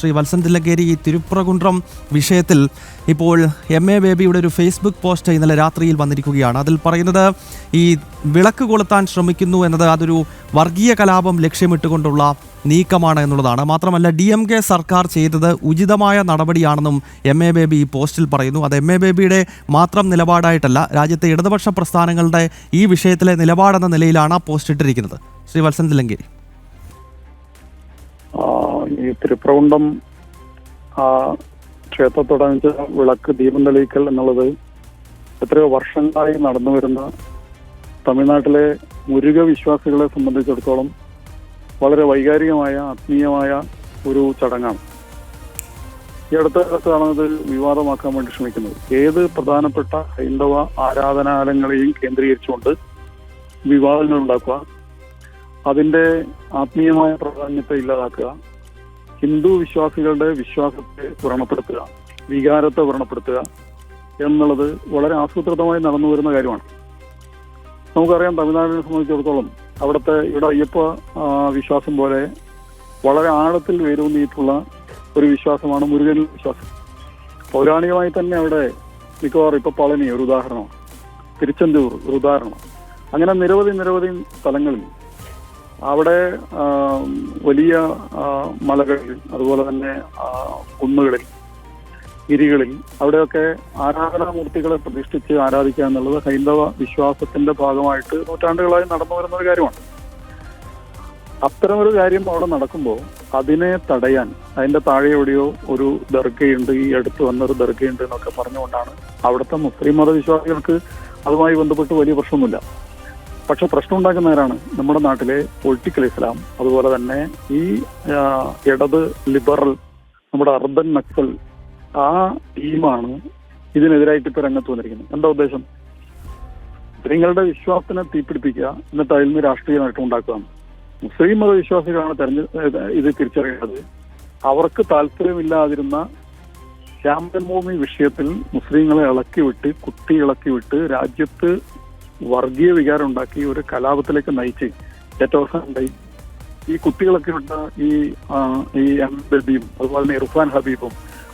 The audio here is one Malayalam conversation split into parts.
ശ്രീ വത്സൻ തില്ലങ്കേരി ഈ തിരുപ്രകുണ്ട്രം വിഷയത്തിൽ ഇപ്പോൾ എം എ ബേബിയുടെ ഒരു ഫേസ്ബുക്ക് പോസ്റ്റ് ഇന്നലെ രാത്രിയിൽ വന്നിരിക്കുകയാണ്. അതിൽ പറയുന്നത് ഈ വിളക്ക് കൊളുത്താൻ ശ്രമിക്കുന്നു എന്നത് അതൊരു വർഗീയ കലാപം ലക്ഷ്യമിട്ടുകൊണ്ടുള്ള നീക്കമാണ് എന്നുള്ളതാണ്. മാത്രമല്ല ഡി എം കെ സർക്കാർ ചെയ്തത് ഉചിതമായ നടപടിയാണെന്നും എം എ ബേബി ഈ പോസ്റ്റിൽ പറയുന്നു. അത് എം എ ബേബിയുടെ മാത്രം നിലപാടായിട്ടല്ല രാജ്യത്തെ ഇടതുപക്ഷ പ്രസ്ഥാനങ്ങളുടെ ഈ വിഷയത്തിലെ നിലപാടെന്ന നിലയിലാണ് ആ പോസ്റ്റ് ഇട്ടിരിക്കുന്നത്. ശ്രീ വത്സൻ തില്ലങ്കേരി ഈ തിരുപ്രകുണ്ടം ആ ക്ഷേത്രത്തോടനുബന്ധിച്ച് വിളക്ക് ദീപം തെളിയിക്കൽ എന്നുള്ളത് എത്രയോ വർഷങ്ങളായി നടന്നു വരുന്ന തമിഴ്നാട്ടിലെ മുരുക വിശ്വാസികളെ സംബന്ധിച്ചിടത്തോളം വളരെ വൈകാരികമായ ആത്മീയമായ ഒരു ചടങ്ങാണ്. ഈ അടുത്ത കാലത്താണ് അത് വിവാദമാക്കാൻ വേണ്ടി ശ്രമിക്കുന്നത്. ഏത് പ്രധാനപ്പെട്ട ഹൈന്ദവ ആരാധനാലയങ്ങളെയും കേന്ദ്രീകരിച്ചുകൊണ്ട് വിവാദങ്ങൾ ഉണ്ടാക്കുക അതിന്റെ ആത്മീയമായ പ്രാധാന്യത്തെ ഇല്ലാതാക്കുക ഹിന്ദു വിശ്വാസികളുടെ വിശ്വാസത്തെ വ്രണപ്പെടുത്തുക വികാരത്തെ വ്രണപ്പെടുത്തുക എന്നുള്ളത് വളരെ ആസൂത്രിതമായി നടന്നു വരുന്ന കാര്യമാണ്. നമുക്കറിയാം തമിഴ്നാടിനെ സംബന്ധിച്ചിടത്തോളം അവിടുത്തെ ഇവിടെ അയ്യപ്പ വിശ്വാസം പോലെ വളരെ ആഴത്തിൽ വേരൂന്നിയിട്ടുള്ള ഒരു വിശ്വാസമാണ് മുരുകൻ വിശ്വാസം. പൗരാണികമായി തന്നെ അവിടെ മിക്കവാറും ഇപ്പൊ പളനി ഒരു ഉദാഹരണമാണ്. തിരുച്ചെന്തൂർ ഒരു ഉദാഹരണം അങ്ങനെ നിരവധി നിരവധി സ്ഥലങ്ങളിൽ അവിടെ വലിയ മലകളിൽ അതുപോലെ തന്നെ കുന്നുകളിൽ ഗിരികളിൽ അവിടെയൊക്കെ ആരാധനാമൂർത്തികളെ പ്രതിഷ്ഠിച്ച് ആരാധിക്കുക എന്നുള്ളത് ഹൈന്ദവ വിശ്വാസത്തിന്റെ ഭാഗമായിട്ട് നൂറ്റാണ്ടുകളായി നടന്നു വരുന്ന ഒരു കാര്യമാണ്. അത്തരമൊരു കാര്യം അവിടെ നടക്കുമ്പോൾ അതിനെ തടയാൻ അതിന്റെ താഴെ എവിടെയോ ഒരു ദർഗയുണ്ട് ഈ അടുത്ത് വന്നൊരു ദർഗയുണ്ട് എന്നൊക്കെ പറഞ്ഞുകൊണ്ടാണ് അവിടുത്തെ മുസ്ലിം മതവിശ്വാസികൾക്ക് അതുമായി ബന്ധപ്പെട്ട് വലിയ പ്രശ്നമൊന്നുമില്ല. പക്ഷെ പ്രശ്നം ഉണ്ടാക്കുന്നവരാണ് നമ്മുടെ നാട്ടിലെ പൊളിറ്റിക്കൽ ഇസ്ലാം അതുപോലെ തന്നെ ഈ ഇടത് ലിബറൽ നമ്മുടെ അർബൻ നക്സൽ ആ ടീമാണ് ഇതിനെതിരായിട്ട് ഇപ്പൊ രംഗത്ത് വന്നിരിക്കുന്നത്. എന്താ ഉദ്ദേശം? നിങ്ങളുടെ വിശ്വാസത്തിനെ തീപിടിപ്പിക്കുക എന്നിട്ട് അതിൽ നിന്ന് രാഷ്ട്രീയ നേട്ടം ഉണ്ടാക്കുകയാണ്. മുസ്ലിം മതവിശ്വാസികളാണ് തെരഞ്ഞെ ഇത് തിരിച്ചറിയേണ്ടത്. അവർക്ക് താല്പര്യമില്ലാതിരുന്ന രാമജന്മഭൂമി വിഷയത്തിൽ മുസ്ലിങ്ങളെ ഇളക്കി വിട്ട് കുത്തി ഇളക്കി വിട്ട് രാജ്യത്ത് വർഗീയ വികാരം ഉണ്ടാക്കി ഒരു കലാപത്തിലേക്ക് നയിച്ച് ഏറ്റവും അവസാനം ഈ കുട്ടികളൊക്കെ ഉണ്ട ഈ ഈ എം ബബിയും അതുപോലെ തന്നെ ഇർഫാൻ ഹബീബും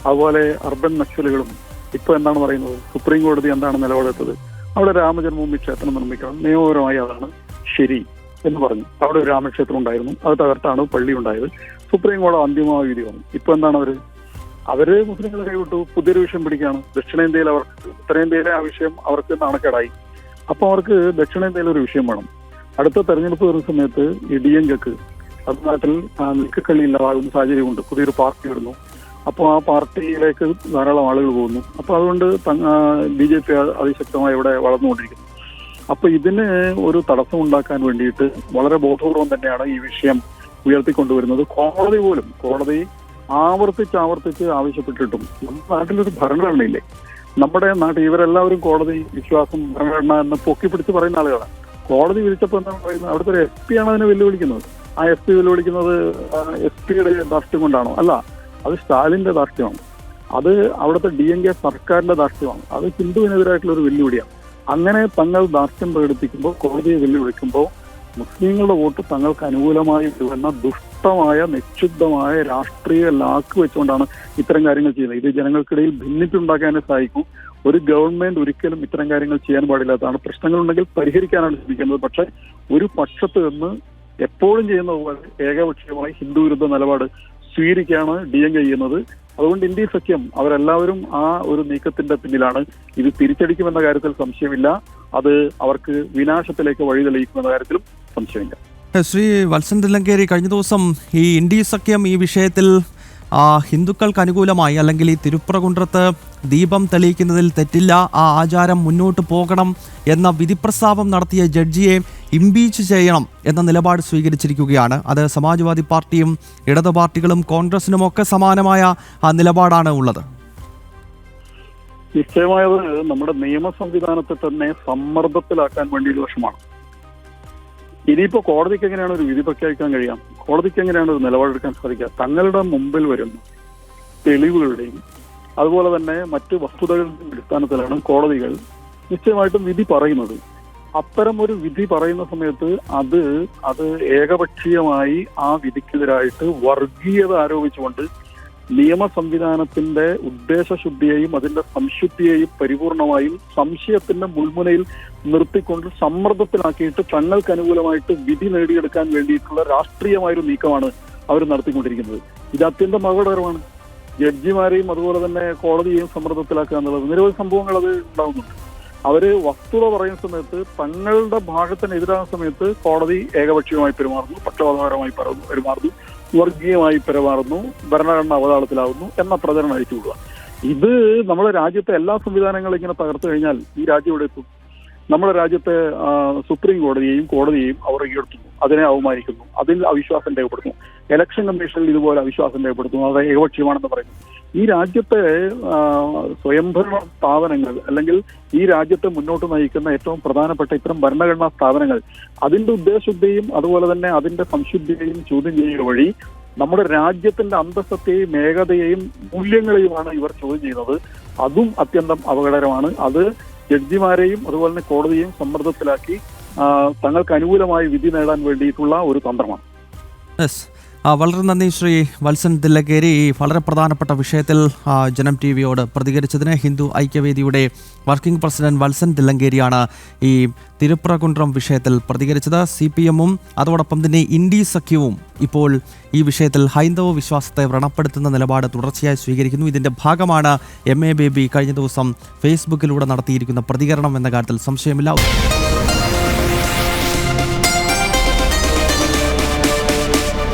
അതുപോലെ അർബൻ നക്സലുകളും ഇപ്പൊ എന്താണ് പറയുന്നത്? സുപ്രീം കോടതി എന്താണ് നിലപാടെടുത്തത്? അവിടെ രാമജന്മഭൂമി ക്ഷേത്രം നിർമ്മിക്കണം. നിയമപരമായി അതാണ് ശരി എന്ന് പറഞ്ഞു. അവിടെ ഒരു രാമക്ഷേത്രം ഉണ്ടായിരുന്നു. അത് തകർത്താണ് പള്ളി ഉണ്ടായത്. സുപ്രീം കോടതി അന്തിമമായ വിധി വന്നു. ഇപ്പൊ എന്താണ് അവർ? അവർ മുസ്ലിങ്ങളെ കൈവിട്ടു. പുതിയൊരു വിഷയം പിടിക്കുകയാണ്. ദക്ഷിണേന്ത്യയിൽ അവർക്ക് ഉത്തരേന്ത്യയിലെ ആ വിഷയം അവർക്ക് നാണക്കേടായി. അപ്പൊ അവർക്ക് ദക്ഷിണേന്ത്യയിൽ ഒരു വിഷയം വേണം. അടുത്ത തെരഞ്ഞെടുപ്പ് വരുന്ന സമയത്ത് ഈ ഡി എൻ കെക്ക് അത് നാട്ടിൽ നിൽക്കക്കളി ഇല്ലാതാകുന്ന സാഹചര്യമുണ്ട്. പുതിയൊരു പാർട്ടി വരുന്നു. അപ്പോൾ ആ പാർട്ടിയിലേക്ക് ധാരാളം ആളുകൾ പോകുന്നു. അപ്പൊ അതുകൊണ്ട് ബി ജെ പി അതിശക്തമായി ഇവിടെ വളർന്നുകൊണ്ടിരിക്കുന്നു. അപ്പൊ ഇതിന് ഒരു തടസ്സം ഉണ്ടാക്കാൻ വേണ്ടിയിട്ട് വളരെ ബോധപൂർവം തന്നെയാണ് ഈ വിഷയം ഉയർത്തിക്കൊണ്ടുവരുന്നത്. കോടതി പോലും കോടതി ആവർത്തിച്ച് ആവർത്തിച്ച് ആവശ്യപ്പെട്ടിട്ടും നമ്മുടെ നാട്ടിലൊരു ഭരണഘടനയില്ലേ? നമ്മുടെ നാട്ടിൽ ഇവരെല്ലാവരും കോടതി വിശ്വാസം ഭരണഘടന എന്ന് പൊക്കി പിടിച്ച് പറയുന്ന ആളുകളാണ്. കോടതി വിളിച്ചപ്പോൾ എന്താണ് പറയുന്നത്? അവിടുത്തെ ഒരു എസ് പി ആണ് അതിനെ വെല്ലുവിളിക്കുന്നത്. ആ എസ് പി വെല്ലുവിളിക്കുന്നത് എസ് പിയുടെ ധാർഷ്ട്യം കൊണ്ടാണോ? അല്ല അത് സ്റ്റാലിന്റെ ധാർഷ്ട്യമാണ്. അത് അവിടുത്തെ ഡി എൻ കെ സർക്കാരിന്റെ ധാർഷ്ട്യമാണ്. അത് ഹിന്ദുവിനെതിരായിട്ടുള്ള ഒരു വെല്ലുവിളിയാണ്. അങ്ങനെ തങ്ങൾ ധാർഷ്ട്യം പ്രകടിപ്പിക്കുമ്പോൾ കോടതിയെ വെല്ലുവിളിക്കുമ്പോൾ മുസ്ലിങ്ങളുടെ വോട്ട് തങ്ങൾക്ക് അനുകൂലമായി വരുന്ന ദുഷ്ടമായ നിക്ഷിപ്തമായ രാഷ്ട്രീയ ലാക്ക് വെച്ചുകൊണ്ടാണ് ഇത്തരം കാര്യങ്ങൾ ചെയ്യുന്നത്. ഇത് ജനങ്ങൾക്കിടയിൽ ഭിന്നിപ്പുണ്ടാക്കാനേ സഹായിക്കും. ഒരു ഗവൺമെന്റ് ഒരിക്കലും ഇത്തരം കാര്യങ്ങൾ ചെയ്യാൻ പാടില്ലാത്തതാണ് പ്രശ്നങ്ങളുണ്ടെങ്കിൽ പരിഹരിക്കാനാണ് ശ്രമിക്കുന്നത്. പക്ഷെ ഒരു പക്ഷത്ത് നിന്ന് എപ്പോഴും ചെയ്യുന്ന പോലെ ഏകപക്ഷീയമായി ഹിന്ദു വിരുദ്ധ നിലപാട് സ്വീകരിക്കുകയാണ് ഡി എം ചെയ്യുന്നത്. അതുകൊണ്ട് ഇന്ത്യ സഖ്യം അവരെല്ലാവരും ആ ഒരു നീക്കത്തിന്റെ പിന്നിലാണ്. ഇത് തിരിച്ചടിക്കുമെന്ന കാര്യത്തിൽ സംശയമില്ല. അത് അവർക്ക് വിനാശത്തിലേക്ക് വഴി തെളിയിക്കുമെന്ന കാര്യത്തിലും സംശയമില്ല. ശ്രീ വത്സൻ തില്ലങ്കേരി കഴിഞ്ഞ ദിവസം ഈ ഇന്ത്യ സഖ്യം ഈ വിഷയത്തിൽ ഹിന്ദുക്കൾക്ക് അനുകൂലമായി അല്ലെങ്കിൽ ഈ തിരുപ്രകുണ്ട്രത്ത് ദീപം തെളിയിക്കുന്നതിൽ തെറ്റില്ല ആ ആചാരം മുന്നോട്ട് പോകണം എന്ന വിധിപ്രസ്താവം നടത്തിയ ജഡ്ജിയെ ഇംപീച്ച് ചെയ്യണം എന്ന നിലപാട് സ്വീകരിച്ചിരിക്കുകയാണ്. അത് സമാജ്വാദി പാർട്ടിയും ഇടതു പാർട്ടികളും കോൺഗ്രസിനുമൊക്കെ സമാനമായ ആ നിലപാടാണ് ഉള്ളത്. നിശ്ചയമായത് നമ്മുടെ നിയമ സംവിധാനത്തെ തന്നെ സമ്മർദ്ദത്തിലാക്കാൻ വേണ്ടിയുള്ള ശ്രമമാണ് ഇനിയിപ്പോ കോടതിക്ക് എങ്ങനെയാണ് ഒരു വിധി പ്രഖ്യാപിക്കാൻ കഴിയാം കോടതിക്ക് എങ്ങനെയാണ് ഒരു നിലപാടെടുക്കാൻ സാധിക്കുക? തങ്ങളുടെ മുമ്പിൽ വരുന്ന തെളിവുകളുടെയും അതുപോലെ തന്നെ മറ്റ് വസ്തുതകളുടെയും അടിസ്ഥാനത്തിലാണ് കോടതികൾ നിശ്ചയമായിട്ടും വിധി പറയുന്നത്. അത്തരം ഒരു വിധി പറയുന്ന സമയത്ത് അത് അത് ഏകപക്ഷീയമായി ആ വിധിക്കെതിരായിട്ട് വർഗീയത ആരോപിച്ചുകൊണ്ട് നിയമ സംവിധാനത്തിന്റെ ഉദ്ദേശശുദ്ധിയെയും അതിന്റെ സംശുദ്ധിയെയും പരിപൂർണമായും സംശയത്തിന്റെ മുൾമുനയിൽ നിർത്തിക്കൊണ്ട് സമ്മർദ്ദത്തിലാക്കിയിട്ട് തങ്ങൾക്ക് അനുകൂലമായിട്ട് വിധി നേടിയെടുക്കാൻ വേണ്ടിയിട്ടുള്ള രാഷ്ട്രീയമായൊരു നീക്കമാണ് അവർ നടത്തിക്കൊണ്ടിരിക്കുന്നത്. ഇത് അത്യന്തം അപകടകരമാണ്. ജഡ്ജിമാരെയും അതുപോലെ തന്നെ കോടതിയെയും സമ്മർദ്ദത്തിലാക്കുക എന്നുള്ളത്. നിരവധി സംഭവങ്ങൾ അത് ഉണ്ടാകുന്നുണ്ട് അവർ വസ്തുത പറയുന്ന സമയത്ത് തങ്ങളുടെ ഭാഗത്തിനെതിരാകുന്ന സമയത്ത് കോടതി ഏകപക്ഷീയമായി പെരുമാറുന്നു പക്ഷപാതപരമായി പെരുമാറുന്നു വർഗീയമായി പെരുമാറുന്നു ഭരണഘടന അവതാളത്തിലാവുന്നു എന്ന പ്രചരണം അയച്ചുവിടുക ഇത് നമ്മുടെ രാജ്യത്തെ എല്ലാ സംവിധാനങ്ങളും ഇങ്ങനെ തകർത്തു കഴിഞ്ഞാൽ ഈ രാജ്യം ഇവിടെ എത്തും. നമ്മുടെ രാജ്യത്തെ സുപ്രീം കോടതിയെയും കോടതിയെയും അവർ കീഴ്പ്പെടുത്തുന്നു അതിനെ അവമാനിക്കുന്നു. അതിൽ അവിശ്വാസം രേഖപ്പെടുത്തുന്നു. ഇലക്ഷൻ കമ്മീഷനിൽ ഇതുപോലെ അവിശ്വാസം രേഖപ്പെടുത്തുന്നു. അത് ഏകപക്ഷീയമാണെന്ന് പറയുന്നു. ഈ രാജ്യത്തെ സ്വയംഭരണ സ്ഥാപനങ്ങൾ അല്ലെങ്കിൽ ഈ രാജ്യത്തെ മുന്നോട്ട് നയിക്കുന്ന ഏറ്റവും പ്രധാനപ്പെട്ട ഇത്തരം ഭരണഘടനാ സ്ഥാപനങ്ങൾ അതിന്റെ ഉദ്ദേശശുദ്ധിയും അതുപോലെ തന്നെ അതിന്റെ സംശുദ്ധിയെയും ചോദ്യം ചെയ്യുക വഴി നമ്മുടെ രാജ്യത്തിന്റെ അന്തസ്സത്തെയും ഏകതയെയും മൂല്യങ്ങളെയുമാണ് ഇവർ ചോദ്യം ചെയ്യുന്നത്. അതും അത്യന്തം അപകടകരമാണ്. അത് ജഡ്ജിമാരെയും അതുപോലെ തന്നെ കോടതിയെയും സമ്മർദ്ദത്തിലാക്കി തങ്ങൾക്ക് അനുകൂലമായി വിധി നേടാൻ വേണ്ടിയിട്ടുള്ള ഒരു തന്ത്രമാണ്. വളരെ നന്ദി ശ്രീ വത്സൻ ദില്ലഗേരി വളരെ പ്രധാനപ്പെട്ട വിഷയത്തിൽ ജനം ടി വിയോട് പ്രതികരിച്ചതിന് ഹിന്ദു ഐക്യവേദിയുടെ വർക്കിംഗ് പ്രസിഡന്റ് വത്സൻ ദില്ലങ്കേരിയാണ് ഈ തിരുപ്പുറകുണ്ട്രം വിഷയത്തിൽ പ്രതികരിച്ചത്. സി പി എമ്മും അതോടൊപ്പം തന്നെ ഇൻഡി സഖ്യവും ഇപ്പോൾ ഈ വിഷയത്തിൽ ഹൈന്ദവ വിശ്വാസത്തെ വ്രണപ്പെടുത്തുന്ന നിലപാട് തുടർച്ചയായി സ്വീകരിക്കുന്നു. ഇതിന്റെ ഭാഗമാണ് എം എ ബേബി കഴിഞ്ഞ ദിവസം ഫേസ്ബുക്കിലൂടെ നടത്തിയിരിക്കുന്ന പ്രതികരണം എന്ന കാര്യത്തിൽ സംശയമില്ല.